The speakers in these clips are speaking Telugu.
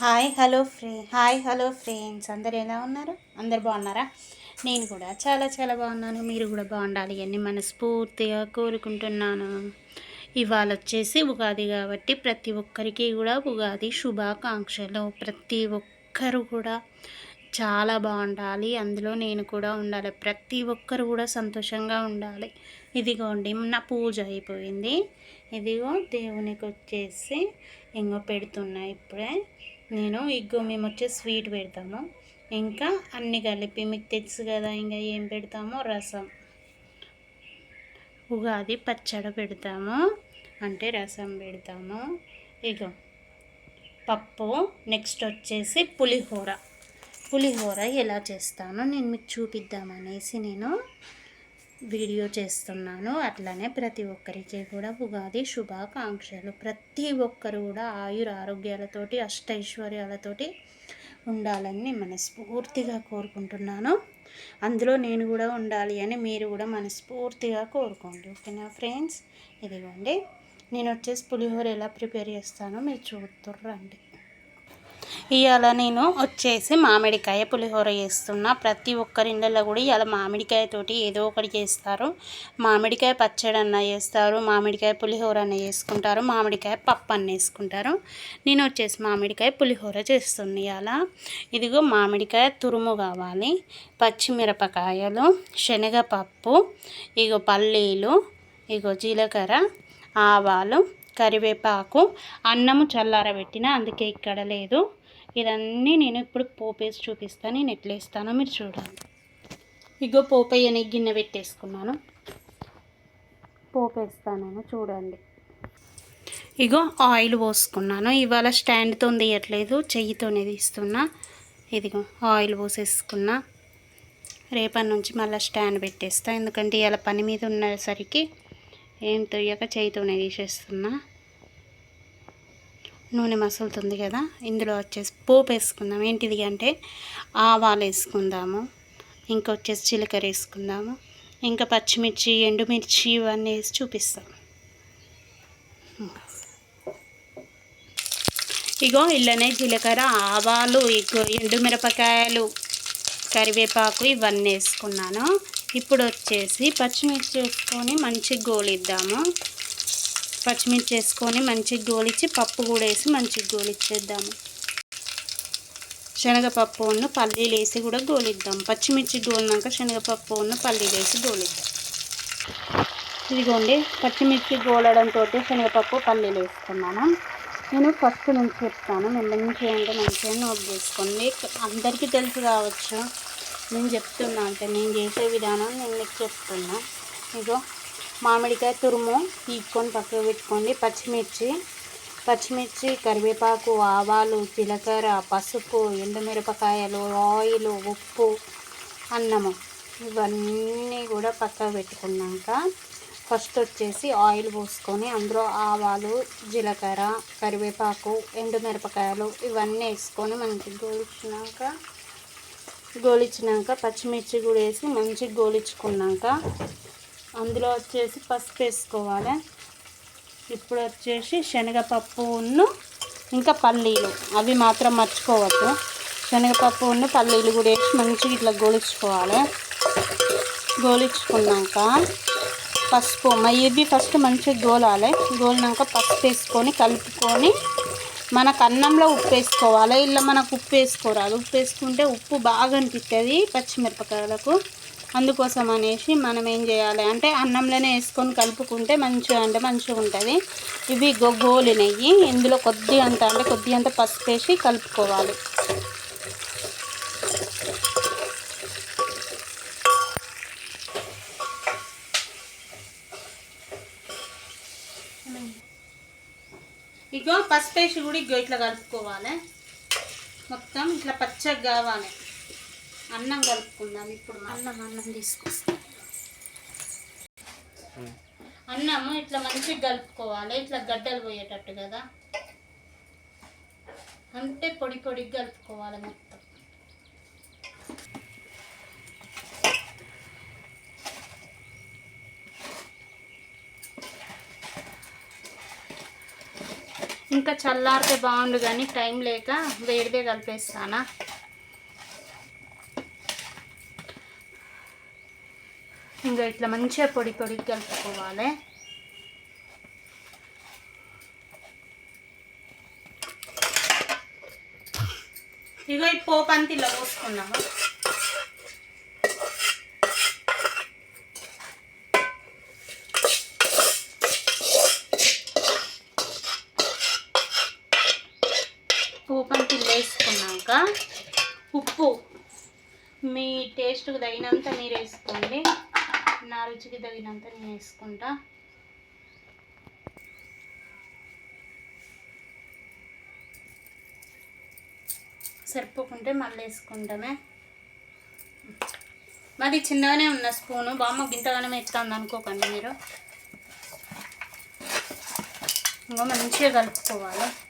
Hi hello free hi hello friends. అందరు ఎలా ఉన్నారు? అందరు బాగున్నారా? నేను కూడా చాలా చాలా బాగున్నాను. మీరు కూడా బాగుండాలి అని మనస్ఫూర్తిగా కోరుకుంటున్నాను. ఇవాళ వచ్చేసి ఉగాది కాబట్టి ప్రతి ఒక్కరికి కూడా ఉగాది శుభాకాంక్షలు. ప్రతి ఒక్కరు కూడా చాలా బాగుండాలి. అందులో నేను కూడా ఉండాలి. ప్రతి ఒక్కరు కూడా సంతోషంగా ఉండాలి. ఇదిగోండి నా పూజ అయిపోయింది. ఇదిగో దేవునికి వచ్చేసి ఇంకో పెడుతున్నా ఇప్పుడే. నేను ఇగ్గో మేము వచ్చే స్వీట్ పెడతాము. ఇంకా అన్ని కలిపి మీకు తెలుసు కదా ఇంకా ఏం పెడతామో రసం. ఉగాది పచ్చడి పెడతాము అంటే రసం పెడతాము. ఇక పప్పు నెక్స్ట్ వచ్చేసి పులిహోర. పులిహోర ఎలా చేస్తానో నేను మీకు చూపిద్దామనేసి నేను వీడియో చేస్తున్నాను. అట్లనే ప్రతి ఒక్కరికి కూడా ఉగాది శుభాకాంక్షలు. ప్రతి ఒక్కరు కూడా ఆయుర ఆరోగ్యాలతోటి అష్టైశ్వర్యాలతోటి ఉండాలని మనస్ఫూర్తిగా కోరుకుంటున్నాను. అందులో నేను కూడా ఉండాలి అని మీరు కూడా మనస్ఫూర్తిగా కోరుకోండి. ఓకేనా ఫ్రెండ్స్? ఇదిగోండి. నేను వచ్చేసి పులిహోర ఎలా ప్రిపేర్ చేస్తానో మీరు చూస్తుర్రండి ఇవాళ నేను వచ్చేసి మామిడికాయ పులిహోర చేస్తున్నా. ప్రతి ఒక్కరి ఇళ్ళలో కూడా ఇవాళ మామిడికాయతోటి ఏదో ఒకటి చేస్తారు. మామిడికాయ పచ్చడి అన్న చేస్తారు మామిడికాయ పులిహోర అన్న చేసుకుంటారు మామిడికాయ పప్పు అన్న వేసుకుంటారు నేను వచ్చేసి మామిడికాయ పులిహోర చేస్తుంది ఇవాళ ఇదిగో మామిడికాయ తురుము కావాలి పచ్చిమిరపకాయలు శనగపప్పు ఇగో పల్లీలు ఇగో జీలకర్ర ఆవాలు కరివేపాకు అన్నము చల్లారబెట్టిన అందుకే ఇక్కడ లేదు. ఇదన్నీ నేను ఇప్పుడు పోపేసి చూపిస్తాను నేను ఎట్లా వేస్తానో మీరు చూడాలి ఇగో పోపయ్యని గిన్నె పెట్టేసుకున్నాను. పోపేస్తాను చూడండి. ఇగో ఆయిల్ పోసుకున్నాను. ఇవాళ స్టాండ్తో తీయట్లేదు చెయ్యితోనే తీస్తున్నా. ఇదిగో ఆయిల్ పోసేసుకున్నా. రేపటి నుంచి మళ్ళీ స్టాండ్ పెట్టేస్తా ఎందుకంటే ఇలా పని మీద ఉన్నసరికి ఏం తొయ్యక చేయితోనే తీసేస్తున్నా. నూనె మసులుతుంది కదా ఇందులో వచ్చేసి పోపు వేసుకుందాం ఏంటిది అంటే ఆవాలు వేసుకుందాము ఇంకా వచ్చేసి జీలకర్ర వేసుకుందాము ఇంకా పచ్చిమిర్చి ఎండుమిర్చి ఇవన్నీ వేసి చూపిస్తాం. ఇగో ఇళ్ళనే జీలకర్ర ఆవాలు ఇగో ఎండుమిరపకాయలు కరివేపాకు ఇవన్నీ వేసుకున్నాను. ఇప్పుడు వచ్చేసి పచ్చిమిర్చి వేసుకొని మంచిగా గోలిద్దాము. పచ్చిమిర్చి వేసుకొని మంచిగా గోలిచ్చి పప్పు కూడా వేసి మంచిగా గోలిచ్చేద్దాము శనగపప్పు ఉన్న పల్లీలు వేసి కూడా గోలిద్దాం. పచ్చిమిర్చి గోలినాక శనగపప్పు ఉన్న పల్లీలు వేసి గోలిద్దాం. ఇదిగోండి పచ్చిమిర్చి గోలడంతో శనగపప్పు పల్లీలు వేసుకున్నాను. నేను ఫస్ట్ నుంచి చెప్తాను మెల్లగా చేయండి మంచిగా నోట్ చేసుకోండి. అందరికీ తెలుసు కావచ్చు నేను చెప్తున్నా అంటే నేను చేసే విధానం నేను మీకు చెప్తున్నా. ఇగో మామిడికాయ తురుము తీసుకొని పక్కకు పెట్టుకోండి. పచ్చిమిర్చి పచ్చిమిర్చి కరివేపాకు ఆవాలు జీలకర్ర పసుపు ఎండుమిరపకాయలు ఆయిల్ ఉప్పు అన్నము ఇవన్నీ కూడా పక్కకు పెట్టుకున్నాక ఫస్ట్ వచ్చేసి ఆయిల్ పోసుకొని అందులో ఆవాలు జీలకర్ర కరివేపాకు ఎండుమిరపకాయలు ఇవన్నీ వేసుకొని మనకి గోలిచ్చినాక గోలిచ్చినాక పచ్చిమిర్చి కూడా వేసి మంచిగా గోలించుకున్నాక అందులో వచ్చేసి పసుపు వేసుకోవాలి. ఇప్పుడు వచ్చేసి శనగపప్పు ఉన్ను ఇంకా పల్లీలు. అవి మాత్రం మర్చిపోవద్దు. శనగపప్పు ఉన్న పల్లీలు కూడా వేసి మంచిగా ఇట్లా గోలించుకోవాలి. గోలించుకున్నాక పసుపు ఇవి ఫస్ట్ మంచిగా గోలాలి. గోలినాక పసుపు వేసుకొని కలుపుకొని మనకు అన్నంలో ఉప్పు వేసుకోవాలి. ఇలా మనకు ఉప్పు వేసుకోరాదు. ఉప్పు వేసుకుంటే ఉప్పు బాగా అనిపిస్తుంది పచ్చిమిరపకాయలకు. అందుకోసం అనేసి మనం ఏం చేయాలి అంటే అన్నంలోనే వేసుకొని కలుపుకుంటే మంచిగా అంటే మంచిగా ఉంటుంది. ఇవి గోలి నెయ్యి ఇందులో కొద్ది అంత అంటే కొద్ది అంత పసుపు వేసి కలుపుకోవాలి. ఇగో పసుపు వేసి కూడా ఇగో ఇట్లా కలుపుకోవాలి. మొత్తం ఇట్లా పచ్చగా కావాలి. అన్నం కలుపుకుందాం ఇప్పుడు అన్నం అన్నం తీసుకొస్తాం. అన్నము ఇట్లా మంచిగా కలుపుకోవాలి. ఇట్లా గడ్డలు పోయేటట్టు కదా. అంటే పొడి పొడిగా కలుపుకోవాలి మొత్తం. ఇంకా చల్లారితే బాగుండు కానీ టైం లేక వేడిదే కలిపేస్తానా? ఇంకా ఇట్లా మంచిగా పొడి పొడి కలుపుకోవాలి. ఇగో ఈ పోపు అంత ఇలా పోసుకున్నాము పోపంతి వేసుకున్నాక ఉప్పు. మీ టేస్ట్కు తగినంత మీరు వేసుకోండి. నా రుచికి తగినంత నేను వేసుకుంటా. సరిపోకుంటే మళ్ళీ వేసుకుంటామే. మాది చిన్నగానే ఉన్న స్పూను. బామ్మ గింతగానే మెచ్చుతుంది అనుకోకండి మీరు. ఇంకా మంచిగా కలుపుకోవాలి.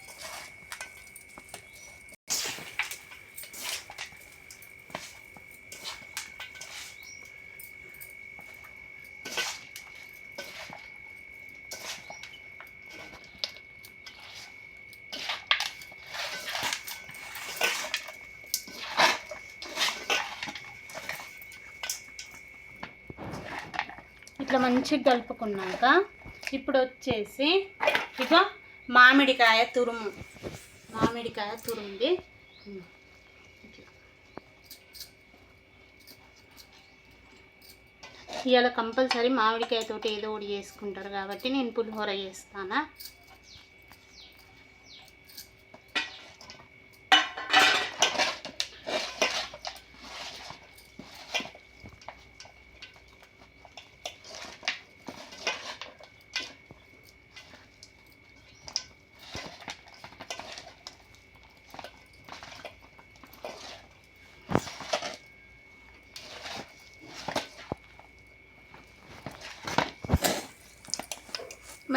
ఇట్లా మంచిగా కలుపుకున్నాక ఇప్పుడు వచ్చేసి ఇక మామిడికాయ తురుము. మామిడికాయ తురుముది. ఇవాళ కంపల్సరీ మామిడికాయతోటి ఏదో ఒకటి చేసుకుంటారు కాబట్టి నేను పులిహోర చేస్తానా?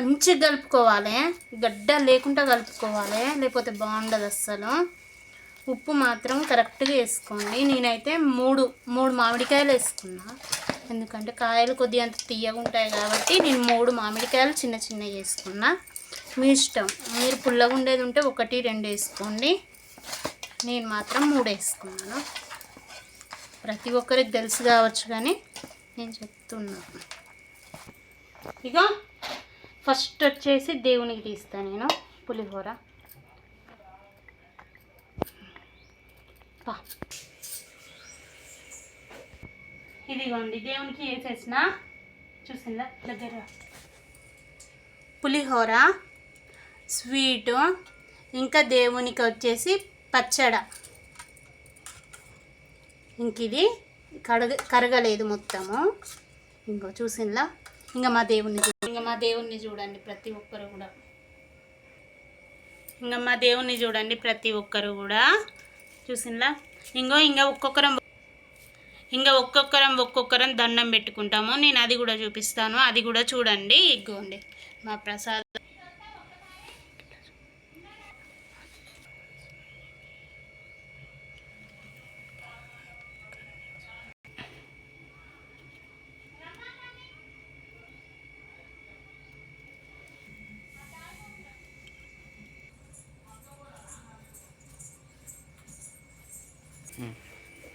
మంచిగా కలుపుకోవాలి. గడ్డ లేకుండా కలుపుకోవాలి. లేకపోతే బాగుండదు అస్సలు. ఉప్పు మాత్రం కరెక్ట్గా వేసుకోండి. నేనైతే మూడు మూడు మామిడికాయలు వేసుకున్నా. ఎందుకంటే కాయలు కొద్దిగా అంత తీయగా ఉంటాయి కాబట్టి నేను మూడు మామిడికాయలు చిన్న చిన్న వేసుకున్నా. మీ ఇష్టం. మీరు పుల్లగా ఉండేది ఉంటే ఒకటి రెండు వేసుకోండి. నేను మాత్రం మూడు వేసుకున్నాను. ప్రతి ఒక్కరికి తెలుసు కావచ్చు కానీ నేను చెప్తున్నాను ఇక ఫస్ట్ వచ్చేసి దేవునికి తీస్తాను నేను పులిహోర. పా. ఇదిగోండి దేవునికి వేసేసిన చూసిందా? దగ్గర. పులిహోర స్వీటు ఇంకా దేవునికి వచ్చేసి పచ్చడ. ఇంక ఇది కడగ కరగలేదు మొత్తము. ఇంకో చూసిందా? ఇంకా మా దేవుణ్ణి చూ- ఇంకా మా దేవుణ్ణి చూడండి ప్రతి ఒక్కరు కూడా. ఇంకా మా దేవుణ్ణి చూడండి ప్రతి ఒక్కరు కూడా. చూసిందా ఇంకో ఇంకా ఒక్కొక్కరం ఇంకా ఒక్కొక్కరం ఒక్కొక్కరం దండం పెట్టుకుంటాము. నేను అది కూడా చూపిస్తాను. అది కూడా చూడండి. ఇగ్గోండి మా ప్రసాద్.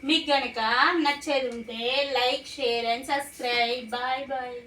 మీకు కనుక నచ్చేది ఉంటే like share and subscribe. Bye bye.